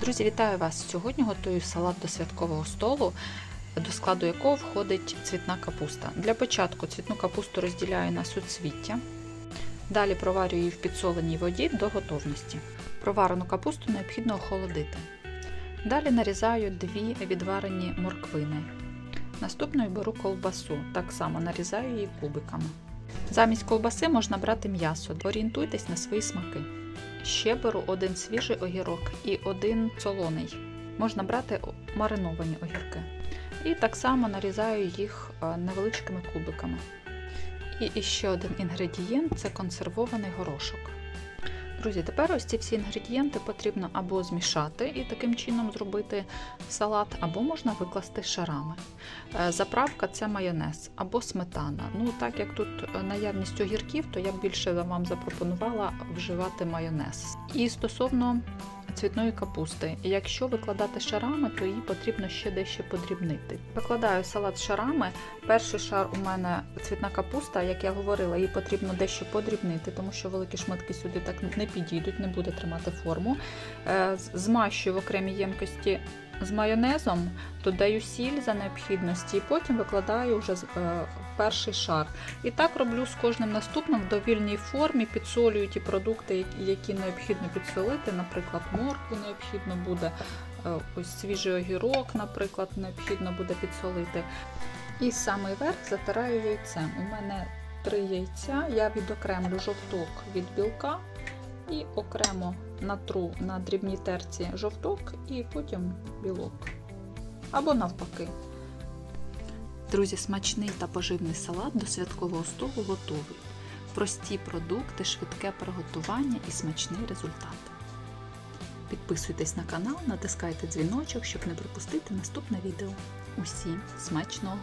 Друзі, вітаю вас! Сьогодні готую салат до святкового столу, до складу якого входить цвітна капуста. Для початку цвітну капусту розділяю на суцвіття. Далі проварюю її в підсоленій воді до готовності. Проварену капусту необхідно охолодити. Далі нарізаю дві відварені морквини. Наступною беру ковбасу, так само нарізаю її кубиками. Замість ковбаси можна брати м'ясо, орієнтуйтесь на свої смаки. Ще беру один свіжий огірок і один солоний. Можна брати мариновані огірки. І так само нарізаю їх е, невеличкими кубиками. І ще один інгредієнт це консервований горошок. Друзі, тепер ось ці всі інгредієнти потрібно або змішати і таким чином зробити салат, або можна викласти шарами. Е, Заправка це майонез або сметана. Ну, так як тут наявність огірків, то я б більше вам запропонувала вживати майонез. І стосовно цвітної капусти, якщо викладати шарами, то її потрібно ще дещо подрібнити. Викладаю салат шарами. Перший шар у мене цвітна капуста, як я говорила, її потрібно дещо подрібнити, тому що великі шматки сюди так не підійдуть, не буде тримати форму. Е, Змащую в окремій ємкості з майонезом, додаю сіль за необхідності, і потім викладаю вже е, перший шар. І так роблю з кожним наступним в довільній формі, підсолюю ті продукти, які необхідно підсолити. Наприклад, моркву необхідно буде, е, ось свіжий огірок, наприклад, необхідно буде підсолити. І самий верх затираю яйцем. У мене три яйця, я відокремлю жовток від білка і окремо натру на дрібній терці жовток і потім білок. Або навпаки. Друзі, смачний та поживний салат до святкового столу готовий. Прості продукти, швидке приготування і смачний результат. Підписуйтесь на канал, натискайте дзвіночок, щоб не пропустити наступне відео. Усім смачного!